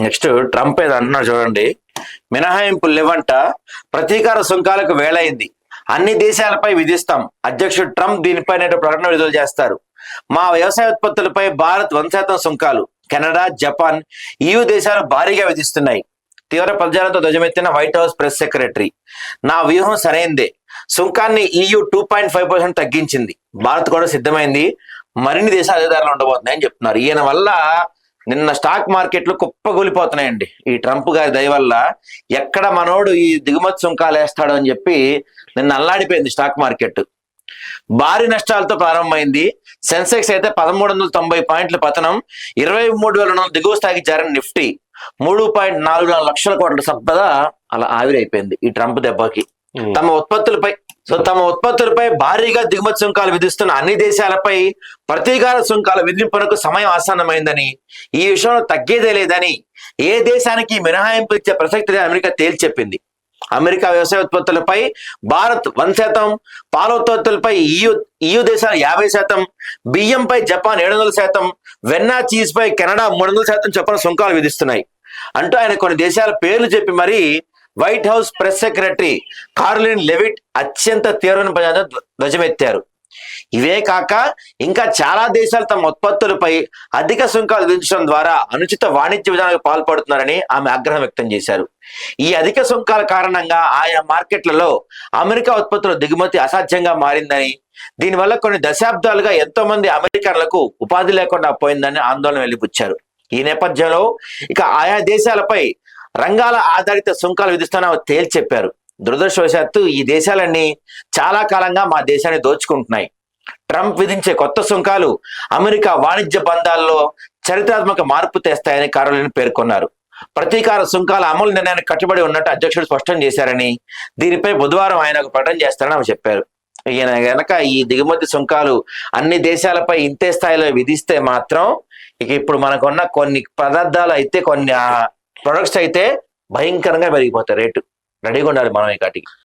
Next Trump ఏదో అంటున్నాడు చూడండి. మినహాయింపు లేవంట ప్రతీకార సుంకాలకు వేలైంది. అన్ని దేశాలపై విధిస్తాం. అధ్యక్షుడు ట్రంప్ దీనిపై నేడు ప్రకటన విడుదల చేస్తారు. మా వ్యవసాయ ఉత్పత్తులపై భారత్ వంద శాతం సుంకాలు. కెనడా జపాన్ ఈయు దేశాలు భారీగా విధిస్తున్నాయి. తీవ్ర ప్రచారంతో ధ్వజమెత్తిన వైట్ హౌస్ ప్రెస్ సెక్రటరీ. నా వ్యూహం సరైందే. సుంకాన్ని EU two point five percent తగ్గించింది. భారత్ కూడా సిద్ధమైంది. మరిన్ని దేశాలు అధికారులు ఉండబోతున్నాయని చెప్తున్నారు. ఈయన వల్ల నిన్న స్టాక్ మార్కెట్లు కుప్పగూలిపోతున్నాయండి ఈ ట్రంప్ గారి దయ వల్ల ఎక్కడ మనోడు ఈ దిగుమతి సుంకాలు వేస్తాడు అని చెప్పి నిన్న అల్లాడిపోయింది స్టాక్ మార్కెట్. భారీ నష్టాలతో ప్రారంభమైంది. సెన్సెక్స్ అయితే పదమూడు వందల తొంభై పాయింట్ల పతనం ఇరవై మూడు వేల దిగువ స్థాయికి జారిన నిఫ్టీ మూడు పాయింట్ నాలుగు నాలుగు లక్షల కోట్ల సంపద అలా ఆవిరైపోయింది ఈ ట్రంప్ దెబ్బకి. తమ ఉత్పత్తులపై సో తమ ఉత్పత్తులపై భారీగా దిగుమతి సుంకాలు విధిస్తున్న అన్ని దేశాలపై ప్రతీకార సుంకాల విధింపునకు సమయం ఆసన్నమైందని ఈ విషయంలో తగ్గేదే లేదని ఏ దేశానికి మినహాయింపు ఇచ్చే ప్రసక్తి అమెరికా అమెరికా తేల్చెప్పింది. అమెరికా వ్యవసాయ ఉత్పత్తులపై భారత్ వన్ శాతం పాల ఉత్పత్తులపై ఈయు ఈయు దేశాలు యాభై శాతం బియ్యంపై జపాన్ ఏడు వందల శాతం వెన్నా చీజ్ పై కెనడా మూడు వందల శాతం చొప్పున సుంకాలు విధిస్తున్నాయి. అంటూ ఆయన కొన్ని దేశాల పేర్లు చెప్పి మరి White House press secretary Karoline Leavitt అత్యంత తీవ్రమైన పదార్థం ధ్వజమెత్తారు. ఇవే కాక ఇంకా చాలా దేశాలు తమ ఉత్పత్తులపై అధిక సుంకాలు విధించడం ద్వారా అనుచిత వాణిజ్య విధానాలకు పాల్పడుతున్నారని ఆమె ఆగ్రహం వ్యక్తం చేశారు. ఈ అధిక సుంకాల కారణంగా ఆయా మార్కెట్లలో అమెరికా ఉత్పత్తుల దిగుమతి అసాధ్యంగా మారిందని దీనివల్ల కొన్ని దశాబ్దాలుగా ఎంతో మంది అమెరికన్లకు ఉపాధి లేకుండా పోయిందని ఆందోళన వెలిపుచ్చారు ఈ నేపథ్యంలో ఇక ఆయా దేశాలపై రంగాల ఆధారిత సుంకాలు విధిస్తానని తేల్చెప్పారు దురదృష్టవశాత్తు ఈ దేశాలన్నీ చాలా కాలంగా మా దేశాన్ని దోచుకుంటున్నాయి. ట్రంప్ విధించే కొత్త సుంకాలు అమెరికా వాణిజ్య బంధాల్లో చరిత్రాత్మక మార్పు తెస్తాయని కారులను పేర్కొన్నారు. ప్రతీకార సుంకాల అమలు నిర్ణయానికి కట్టుబడి ఉన్నట్టు అధ్యక్షుడు స్పష్టం చేశారని దీనిపై బుధవారం ఆయన ఒక ప్రకటన చేస్తారని ఆమె చెప్పారు. ఈయన గనక ఈ దిగుమతి సుంకాలు అన్ని దేశాలపై ఇంతే స్థాయిలో విధిస్తే మాత్రం ఇక ఇప్పుడు మనకున్న కొన్ని పదార్థాలు అయితే కొన్ని ప్రొడక్ట్స్ అయితే భయంకరంగా పెరిగిపోతాయి రేటు. రెడీగా ఉండాలి మనం ఈ కాటికి.